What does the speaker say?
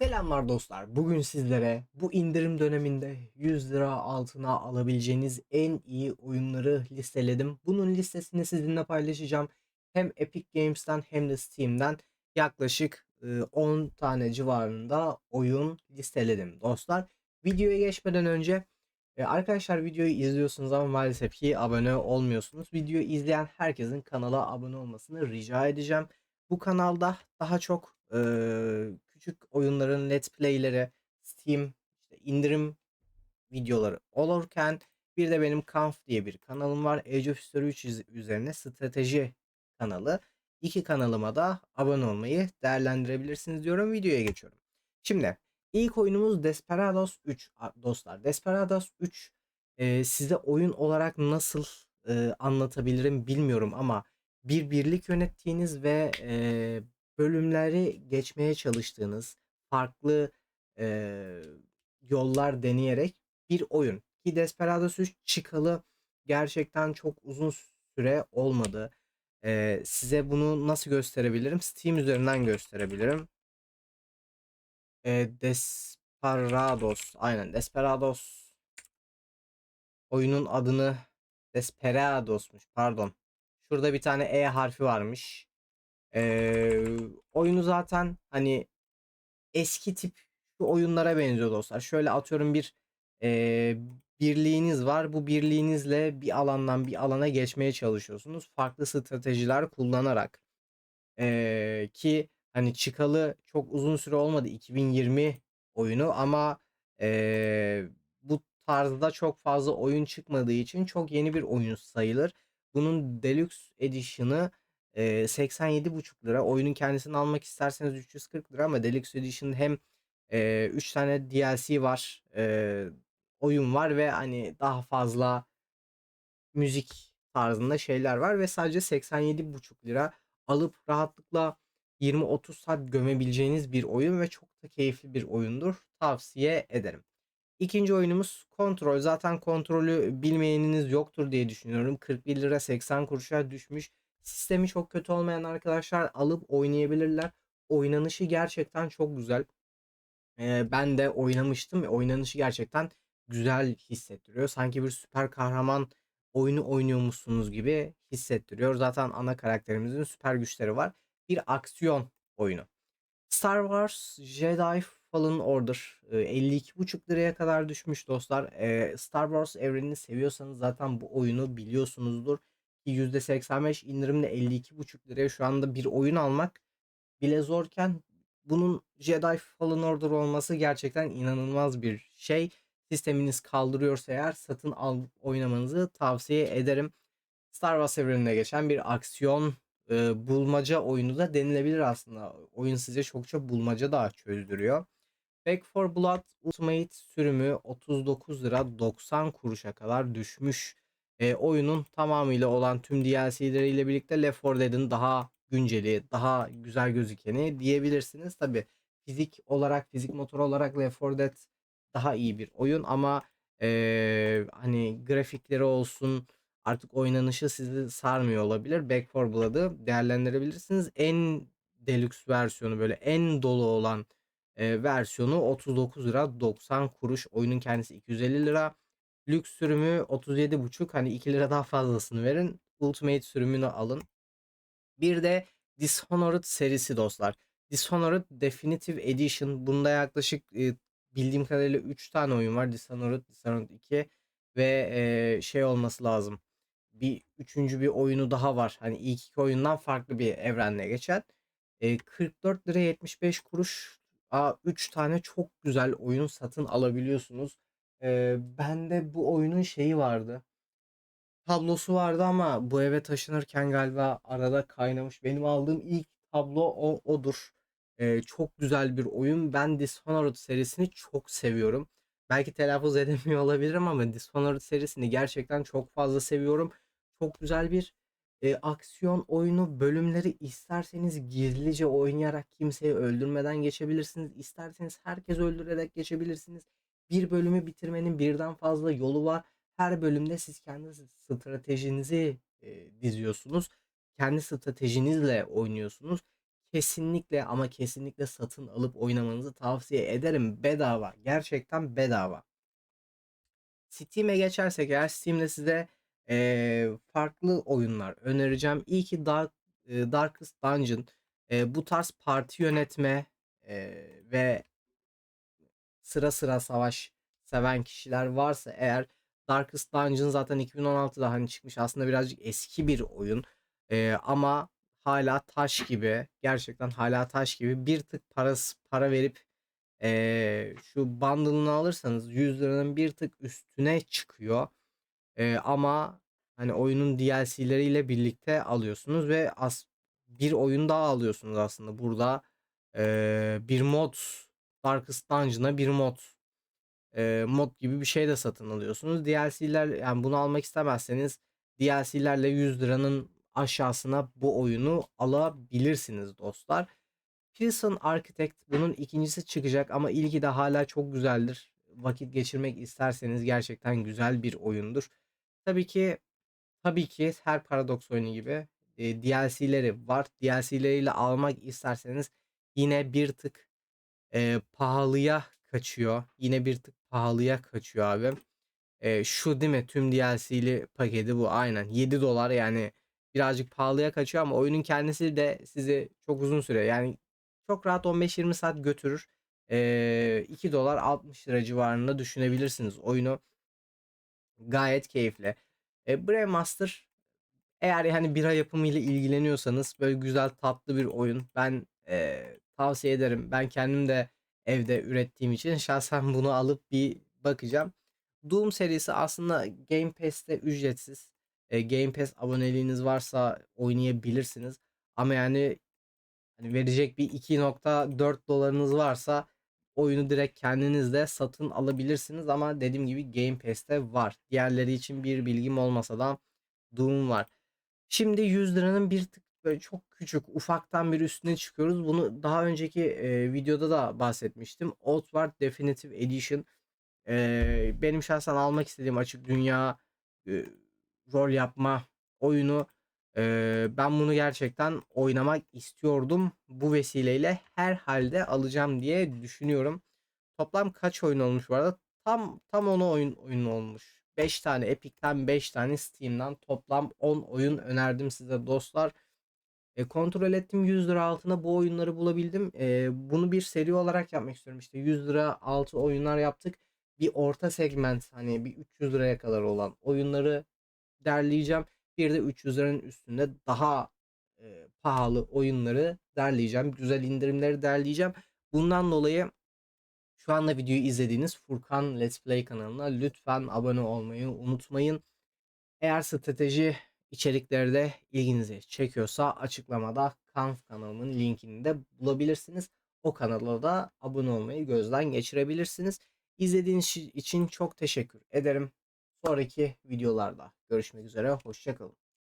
Selamlar dostlar. Bugün sizlere bu indirim döneminde 100 lira altına alabileceğiniz en iyi oyunları listeledim. Bunun listesini sizinle paylaşacağım. Hem Epic Games'ten hem de Steam'den yaklaşık e, 10 tane civarında oyun listeledim dostlar. Videoya geçmeden önce e, arkadaşlar videoyu izliyorsunuz ama maalesef ki abone olmuyorsunuz. Videoyu izleyen herkesin kanala abone olmasını rica edeceğim. Bu kanalda daha çok e, küçük oyunların let's play'leri, Steam işte indirim videoları olurken bir de benim Kampf diye bir kanalım var. Age of History 3 üz- üzerine strateji kanalı. İki kanalıma da abone olmayı değerlendirebilirsiniz diyorum. Videoya geçiyorum. Şimdi ilk oyunumuz Desperados 3 a- dostlar. Desperados 3 e, size oyun olarak nasıl e, anlatabilirim bilmiyorum ama bir birlik yönettiğiniz ve e, bölümleri geçmeye çalıştığınız farklı e, yollar deneyerek bir oyun. Ki Desperados 3 çıkalı gerçekten çok uzun süre olmadı. E, size bunu nasıl gösterebilirim? Steam üzerinden gösterebilirim. E, Desperados. Aynen Desperados. Oyunun adını Desperados'muş. Pardon. Şurada bir tane E harfi varmış. Ee, oyunu zaten hani eski tip şu oyunlara benziyor dostlar. Şöyle atıyorum bir e, birliğiniz var. Bu birliğinizle bir alandan bir alana geçmeye çalışıyorsunuz. Farklı stratejiler kullanarak. Ee, ki hani çıkalı çok uzun süre olmadı 2020 oyunu ama ee, bu tarzda çok fazla oyun çıkmadığı için çok yeni bir oyun sayılır. Bunun Deluxe Edition'ı ee, 87,5 lira. Oyunun kendisini almak isterseniz 340 lira ama Deluxe Edition hem 3 tane DLC var, ee, oyun var ve hani daha fazla müzik tarzında şeyler var ve sadece 87,5 lira alıp rahatlıkla 20-30 saat gömebileceğiniz bir oyun ve çok da keyifli bir oyundur. Tavsiye ederim. İkinci oyunumuz Kontrol. Zaten kontrolü bilmeyeniniz yoktur diye düşünüyorum. 41 lira 80 kuruşa düşmüş. Sistemi çok kötü olmayan arkadaşlar alıp oynayabilirler. Oynanışı gerçekten çok güzel. Ee, ben de oynamıştım ve oynanışı gerçekten güzel hissettiriyor. Sanki bir süper kahraman oyunu oynuyormuşsunuz gibi hissettiriyor. Zaten ana karakterimizin süper güçleri var. Bir aksiyon oyunu. Star Wars Jedi Fallen Order e, 52,5 liraya kadar düşmüş dostlar. Star Wars evrenini seviyorsanız zaten bu oyunu biliyorsunuzdur. Ki %85 indirimle 52,5 liraya şu anda bir oyun almak bile zorken bunun Jedi Fallen Order olması gerçekten inanılmaz bir şey. Sisteminiz kaldırıyorsa eğer satın al oynamanızı tavsiye ederim. Star Wars evreninde geçen bir aksiyon e, bulmaca oyunu da denilebilir aslında. Oyun size çokça bulmaca da çözdürüyor. Back for Blood Ultimate sürümü 39 lira 90 kuruşa kadar düşmüş. E, oyunun tamamıyla olan tüm DLC'leriyle birlikte Left 4 Dead'in daha günceli, daha güzel gözükeni diyebilirsiniz. Tabi fizik olarak, fizik motor olarak Left 4 Dead daha iyi bir oyun ama e, hani grafikleri olsun, artık oynanışı sizi sarmıyor olabilir. Back 4 Blood'ı değerlendirebilirsiniz. En deluxe versiyonu böyle en dolu olan e, versiyonu 39 lira 90 kuruş. Oyunun kendisi 250 lira. Lüks sürümü 37,5 hani 2 lira daha fazlasını verin. Ultimate sürümünü alın. Bir de Dishonored serisi dostlar. Dishonored Definitive Edition. Bunda yaklaşık e, bildiğim kadarıyla 3 tane oyun var. Dishonored, Dishonored 2 ve e, şey olması lazım. Bir üçüncü bir oyunu daha var. Hani ilk iki oyundan farklı bir evrenle geçen. E, 44 lira 75 kuruş. Aa, 3 tane çok güzel oyun satın alabiliyorsunuz. E, bende bu oyunun şeyi vardı tablosu vardı ama bu eve taşınırken galiba arada kaynamış. Benim aldığım ilk tablo o, odur. Ee, çok güzel bir oyun. Ben Dishonored serisini çok seviyorum. Belki telaffuz edemiyor olabilirim ama Dishonored serisini gerçekten çok fazla seviyorum. Çok güzel bir e, aksiyon oyunu bölümleri isterseniz gizlice oynayarak kimseyi öldürmeden geçebilirsiniz. İsterseniz herkes öldürerek geçebilirsiniz. Bir bölümü bitirmenin birden fazla yolu var her bölümde siz kendi stratejinizi e, diziyorsunuz. Kendi stratejinizle oynuyorsunuz. kesinlikle ama kesinlikle satın alıp oynamanızı tavsiye ederim. Bedava. Gerçekten bedava. Steam'e geçersek eğer Steam'de size eee, farklı oyunlar önereceğim. İyi ki Dark, eee, Darkest Dungeon eee, bu tarz parti yönetme eee, ve sıra sıra savaş seven kişiler varsa eğer Darkest Dungeon zaten 2016'da hani çıkmış aslında birazcık eski bir oyun Eee, ama hala taş gibi gerçekten hala taş gibi bir tık parası para verip eee, şu bundle'ını alırsanız 100 liranın bir tık üstüne çıkıyor. Eee, ama hani oyunun DLC'leriyle birlikte alıyorsunuz ve as bir oyun daha alıyorsunuz aslında. Burada eee, bir mod Darkest Dungeon'a bir mod eee, mod gibi bir şey de satın alıyorsunuz. DLC'ler yani bunu almak istemezseniz DLC'lerle 100 liranın aşağısına bu oyunu alabilirsiniz dostlar. Prison Architect bunun ikincisi çıkacak ama ilki de hala çok güzeldir. Vakit geçirmek isterseniz gerçekten güzel bir oyundur. Tabii ki tabii ki her Paradox oyunu gibi e, DLC'leri var. DLC'leriyle almak isterseniz yine bir tık e, pahalıya kaçıyor. Yine bir tık pahalıya kaçıyor abi. E, şu değil mi? Tüm DLC'li paketi bu. Aynen. 7 dolar yani birazcık pahalıya kaçıyor ama oyunun kendisi de sizi çok uzun süre yani çok rahat 15-20 saat götürür. E, 2 dolar 60 lira civarında düşünebilirsiniz oyunu. Gayet keyifli. E, Brave Master eğer yani bira yapımı ile ilgileniyorsanız böyle güzel tatlı bir oyun. Ben eee, tavsiye ederim. Ben kendim de evde ürettiğim için şahsen bunu alıp bir bakacağım. Doom serisi aslında Game Pass'te ücretsiz. E, Game Pass aboneliğiniz varsa oynayabilirsiniz. Ama yani hani verecek bir 2.4 dolarınız varsa oyunu direkt kendiniz de satın alabilirsiniz. Ama dediğim gibi Game Pass'te var. Diğerleri için bir bilgim olmasa da Doom var. Şimdi 100 liranın bir tık böyle çok küçük ufaktan bir üstüne çıkıyoruz. Bunu daha önceki e, videoda da bahsetmiştim. Outward Definitive Edition e, benim şahsen almak istediğim açık dünya e, rol yapma oyunu. E, ben bunu gerçekten oynamak istiyordum. Bu vesileyle herhalde alacağım diye düşünüyorum. Toplam kaç oyun olmuş bu arada? Tam tam 10 oyun oyun olmuş. 5 tane Epic'ten 5 tane Steam'den toplam 10 oyun önerdim size dostlar. E, kontrol ettim 100 lira altına bu oyunları bulabildim. E, bunu bir seri olarak yapmak istiyorum. İşte 100 lira altı oyunlar yaptık. Bir orta segment hani bir 300 liraya kadar olan oyunları derleyeceğim. Bir de 300 liranın üstünde daha e, pahalı oyunları derleyeceğim. Güzel indirimleri derleyeceğim. Bundan dolayı şu anda videoyu izlediğiniz Furkan Let's Play kanalına lütfen abone olmayı unutmayın. Eğer strateji içerikleri de ilginizi çekiyorsa açıklamada Kanf kanalımın linkini de bulabilirsiniz. O kanala da abone olmayı gözden geçirebilirsiniz. İzlediğiniz için çok teşekkür ederim. Sonraki videolarda görüşmek üzere. Hoşçakalın.